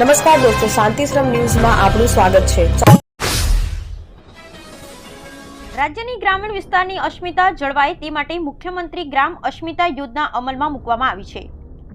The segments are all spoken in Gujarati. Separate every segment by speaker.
Speaker 1: નમસ્કાર દોસ્તો, શાંતિશ્રમ ન્યૂઝમાં આપનું સ્વાગત છે.
Speaker 2: રાજ્યની ગ્રામીણ વિસ્તારની અસ્મિતા જળવાય તે માટે મુખ્યમંત્રી ગ્રામ અસ્મિતા યોજના અમલમાં મૂકવામાં આવી છે.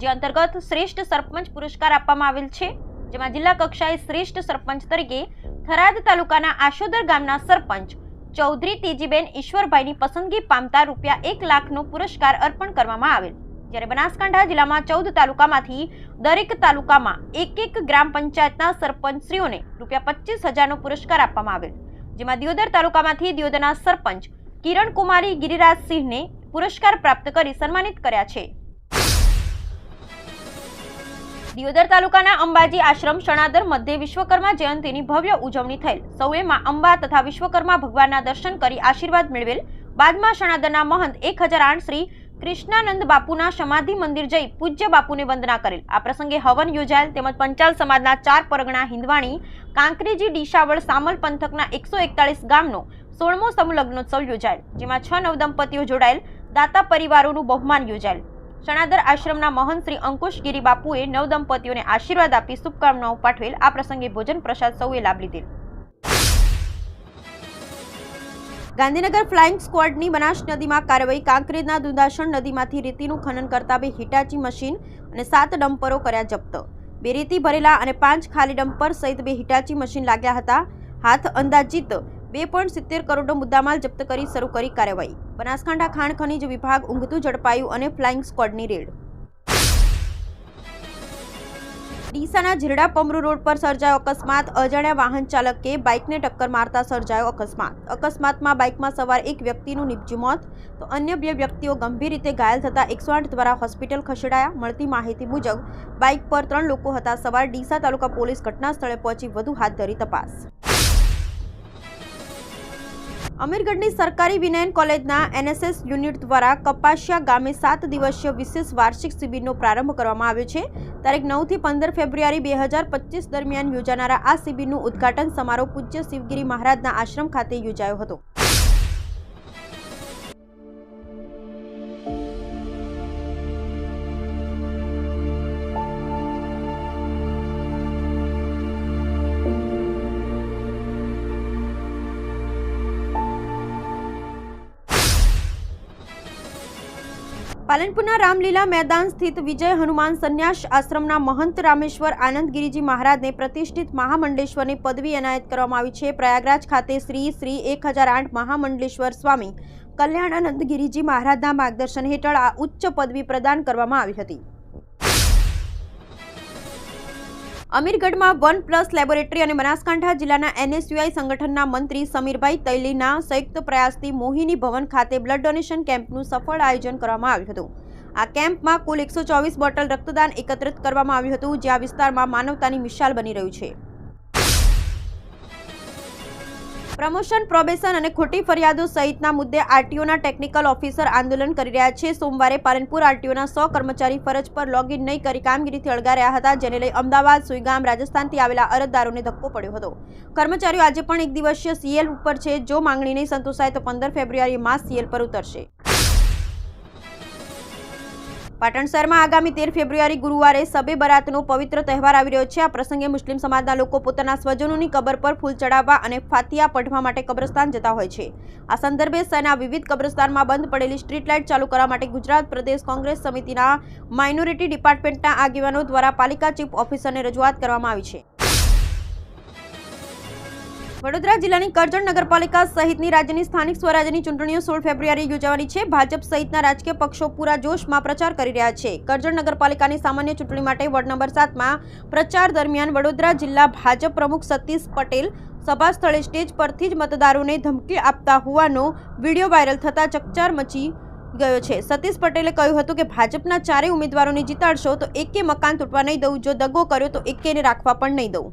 Speaker 2: જે અંતર્ગત શ્રેષ્ઠ સરપંચ પુરસ્કાર આપવામાં આવેલ છે, જેમાં જિલ્લા કક્ષાએ શ્રેષ્ઠ સરપંચ તરીકે થરાદ તાલુકાના આશોદર ગામના સરપંચ ચૌધરી તેજીબેન ઈશ્વરભાઈની પસંદગી પામતા રૂપિયા એક લાખનો પુરસ્કાર અર્પણ કરવામાં આવેલ. જ્યારે બનાસકાંઠા જિલ્લામાં ચૌદ તાલુકામાંથી દરેક તાલુકામાં એક એક ગ્રામ પંચાયતના સરપંચશ્રીઓને રૂપિયા પચીસ હજારનો પુરસ્કાર આપવામાં આવેલ. જેમાં દિયોદર તાલુકામાંથી દિયોદરના સરપંચ કિરણ ગિરિરાજસિંહને પુરસ્કાર પ્રાપ્ત કરી સન્માનિત કર્યા છે. દિયોદર તાલુકાના અંબાજી આશ્રમ શણાદર મધ્યે વિશ્વકર્મા જયંતિની ભવ્ય ઉજવણી થયેલ. સૌએ માં અંબા તથા વિશ્વકર્મા ભગવાનના દર્શન કરી આશીર્વાદ મેળવેલ. બાદમાં શણાદરના મહંત એક હજાર આઠ શ્રી કૃષ્ણાનંદ બાપુના સમાધિ મંદિર જઈ પૂજ્ય બાપુને વંદના કરેલ. આ પ્રસંગે હવન યોજાયેલ તેમજ પંચાલ સમાજના ચાર પરગણા હિંદવાણી, કાંકરેજી ડીશાવળ સામલ પંથકના એકસો એકતાળીસ ગામનો સોળમો સમૂહ યોજાયેલ, જેમાં છ નવદંપતીઓ જોડાયેલ, દાતા પરિવારોનું બહુમાન યોજાયેલ. શણાદર આશ્રમના મહંત શ્રી અંકુશ ગિરી બાપુએ નવદંપતિઓને આશીર્વાદ આપી શુભકામનાઓ પાઠવેલ. આ પ્રસંગે ભોજન પ્રસાદ સૌએ લાભ લીધેલ. ગાંધીનગર ફ્લાઇંગ સ્ક્વોડની બનાસ નદીમાં કાર્યવાહી કાંકરેજના દુધાસણ નદીમાંથી રેતીનું ખનન કરતા બે હિટાચી મશીન અને સાત ડમ્પરો કર્યા જપ્ત. બે રેતી ભરેલા અને પાંચ ખાલી ડમ્પર સહિત બે હિટાચી મશીન લાગ્યા હતા. હાથ અંદાજિત બે પોઈન્ટ સિત્તેર કરોડનો મુદ્દામાલ જપ્ત કરી શરૂ કરી કાર્યવાહી બનાસકાંઠા ખાણ ખનીજ વિભાગ ઊંઘતું, ઝડપાયું અને ફ્લાઇંગ સ્ક્વોડની રેડ. ડીસાના ઝીરડા પમરુ રોડ પર સર્જાયો અકસ્માત. અજાણ્યા વાહન ચાલકે બાઇકને ટક્કર મારતા સર્જાયો અકસ્માત. અકસ્માતમાં બાઇકમાં સવાર એક વ્યક્તિનું નિપજ્યું મોત. તો અન્ય બે વ્યક્તિઓ ગંભીર રીતે ઘાયલ થતાં એકસો દ્વારા હોસ્પિટલ ખસેડાયા. મળતી માહિતી મુજબ, બાઇક પર ત્રણ લોકો હતા. સવાર ડીસા તાલુકા પોલીસ ઘટના સ્થળે પહોંચી વધુ હાથ ધરી તપાસ. અમીરગઢની સરકારી વિનયન કોલેજના એનએસએસ યુનિટ દ્વારા કપાસિયા ગામે સાત દિવસીય વિશેષ વાર્ષિક શિબિરનો પ્રારંભ કરવામાં આવ્યો છે. તારીખ નવથી પંદર ફેબ્રુઆરી બે હજાર પચીસ દરમિયાન યોજાનારા આ શિબિરનું ઉદ્ઘાટન સમારોહ પૂજ્ય શિવગીરી મહારાજના આશ્રમ ખાતે યોજાયો હતો. પાલનપુરના રામલીલા મેદાન સ્થિત વિજય હનુમાન સંન્યાસ આશ્રમના મહંત રામેશ્વર આનંદગીરીજી મહારાજને પ્રતિષ્ઠિત મહામંડલેશ્વરની પદવી એનાયત કરવામાં આવી છે. પ્રયાગરાજ ખાતે શ્રી શ્રી એક હજાર આઠ મહામંડલેશ્વર સ્વામી કલ્યાણાનંદ ગિરિજી મહારાજના માર્ગદર્શન હેઠળ આ ઉચ્ચ પદવી પ્રદાન કરવામાં આવી હતી. અમીરગઢમાં વન પ્લસ લેબોરેટરી અને બનાસકાંઠા જિલ્લાના એનએસયુઆઈ સંગઠનના મંત્રી સમીરભાઈ તૈલીના સંયુક્ત પ્રયાસથી મોહિની ભવન ખાતે બ્લડ ડોનેશન કેમ્પનું સફળ આયોજન કરવામાં આવ્યું હતું. આ કેમ્પમાં કુલ એકસો ચોવીસ બોટલ રક્તદાન એકત્રિત કરવામાં આવ્યું હતું, જે આ વિસ્તારમાં માનવતાની મિશાલ બની રહ્યું છે. પ્રમોશન, પ્રોબેશન અને ખોટી ફરિયાદો સહિતના મુદ્દે આરટીઓના ટેકનિકલ ઓફિસર આંદોલન કરી રહ્યા છે. સોમવારે પાલનપુર આરટીઓના સો કર્મચારી ફરજ પર લોગિન નહીં કરી કામગીરીથી અળગા હતા, જેને લઈ અમદાવાદ, સુઈગામ, રાજસ્થાનથી આવેલા અરજદારોને ધક્કો પડ્યો હતો. કર્મચારીઓ આજે પણ એક દિવસીય સીએલ ઉપર છે. જો માંગણી નહીં સંતોષાય તો પંદર ફેબ્રુઆરીમાં સીએલ પર ઉતરશે. પાટણ શહેરમાં આગામી તેર ફેબ્રુઆરી ગુરુવારે સબે બરાતનો પવિત્ર તહેવાર આવી રહ્યો છે. આ પ્રસંગે મુસ્લિમ સમાજના લોકો પોતાના સ્વજનોની કબર પર ફૂલ ચડાવવા અને ફાતિયા પઢવા માટે કબ્રસ્તાન જતા હોય છે. આ સંદર્ભે શહેરના વિવિધ કબ્રસ્તાનમાં બંધ પડેલી સ્ટ્રીટ લાઇટ ચાલુ કરવા માટે ગુજરાત પ્રદેશ કોંગ્રેસ સમિતિના માઇનોરિટી ડિપાર્ટમેન્ટના આગેવાનો દ્વારા પાલિકા ચીફ ઓફિસરને રજૂઆત કરવામાં આવી છે. વડોદરા જિલ્લાની કરજણ નગરપાલિકા સહિતની રાજ્યની સ્થાનિક સ્વરાજ્યની ચૂંટણીઓ સોળ ફેબ્રુઆરી યોજાવાની છે. ભાજપ સહિતના રાજકીય પક્ષો પૂરા જોશમાં પ્રચાર કરી રહ્યા છે. કરજણ નગરપાલિકાની સામાન્ય ચૂંટણી માટે વોર્ડ નંબર સાતમાં પ્રચાર દરમિયાન વડોદરા જિલ્લા ભાજપ પ્રમુખ સતીશ પટેલ સભા સ્થળે સ્ટેજ પરથી જ મતદારોને ધમકી આપતા હોવાનો વીડિયો વાયરલ થતાં ચકચાર મચી ગયો છે. સતીશ પટેલે કહ્યું હતું કે, ભાજપના ચારેય ઉમેદવારોને જીતાડશો તો એકે મકાન તૂટવા નહીં દઉં. જો દગો કર્યો તો એકેને રાખવા પણ નહીં દઉં.